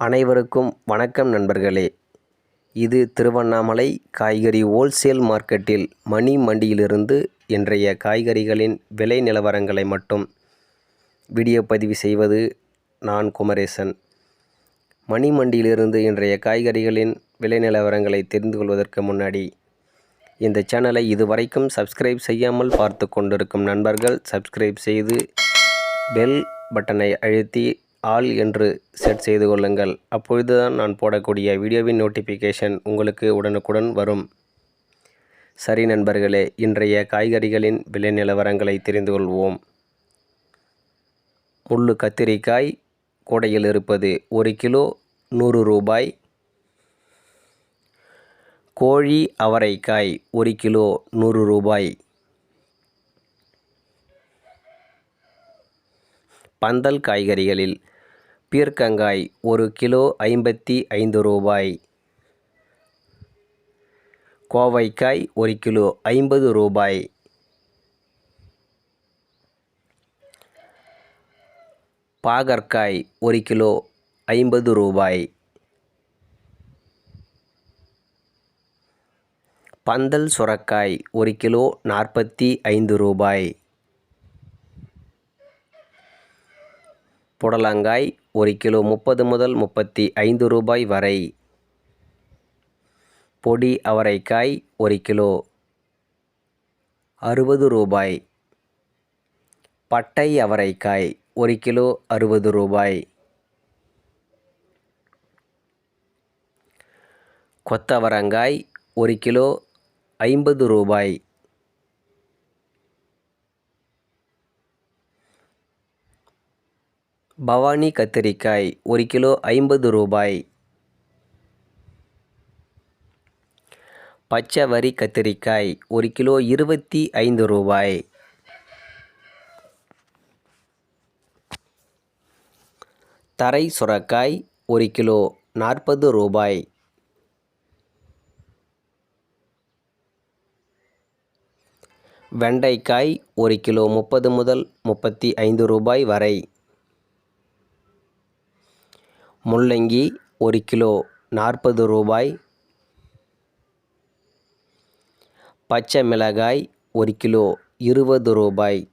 அனைவருக்கும் வணக்கம் நண்பர்களே. இது திருவண்ணாமலை காய்கறி ஹோல்சேல் மார்க்கெட்டில் மணி மண்டியிலிருந்து இன்றைய காய்கறிகளின் விலை நிலவரங்களை மட்டும் வீடியோ பதிவு செய்வது நான் குமரேசன். மணி மண்டியிலிருந்து இன்றைய காய்கறிகளின் விலை நிலவரங்களை தெரிந்து கொள்வதற்கு முன்னாடி இந்த சேனலை இதுவரைக்கும் சப்ஸ்கிரைப் செய்யாமல் பார்த்து கொண்டிருக்கும் நண்பர்கள் சப்ஸ்கிரைப் செய்து பெல் பட்டனை அழுத்தி ஆல் என்று செட் செய்து கொள்ளுங்கள். அப்பொழுதுதான் நான் போடக்கூடிய வீடியோவின் நோட்டிஃபிகேஷன் உங்களுக்கு உடனுக்குடன் வரும். சரி நண்பர்களே இன்றைய காய்கறிகளின் விலை நிலவரங்களை தெரிந்து கொள்வோம். முள்ளு கத்திரிக்காய் கூடையில் இருப்பது ஒரு கிலோ நூறு ரூபாய். கோழி அவரைக்காய் ஒரு கிலோ நூறு ரூபாய். பந்தல் காய்கறிகளில் பீர்க்கங்காய் ஒரு கிலோ ஐம்பத்தி ஐந்து ரூபாய். கோவைக்காய் ஒரு கிலோ ஐம்பது ரூபாய். பாகற்காய் ஒரு கிலோ ஐம்பது ரூபாய். பந்தல் சுரக்காய் ஒரு கிலோ நாற்பத்தி ஐந்து ரூபாய். புடலங்காய் ஒரு கிலோ முப்பது முதல் முப்பத்தி ஐந்து ரூபாய் வரை. பொடி அவரைக்காய் ஒரு கிலோ அறுபது ரூபாய். பட்டை அவரைக்காய் ஒரு கிலோ அறுபது ரூபாய். கொத்தவரங்காய் ஒரு கிலோ ஐம்பது ரூபாய். பவானி கத்திரிக்காய் ஒரு கிலோ ஐம்பது ரூபாய். பச்சை வரி கத்திரிக்காய் ஒரு கிலோ இருபத்தி ஐந்து ரூபாய். தரை சுரக்காய் ஒரு கிலோ நாற்பது ரூபாய். வெண்டைக்காய் ஒரு கிலோ முப்பது முதல் முப்பத்தி ஐந்து ரூபாய் வரை. முள்ளங்கி ஒரு கிலோ நாற்பது ரூபாய். பச்சை மிளகாய் ஒரு கிலோ இருபது ரூபாய்.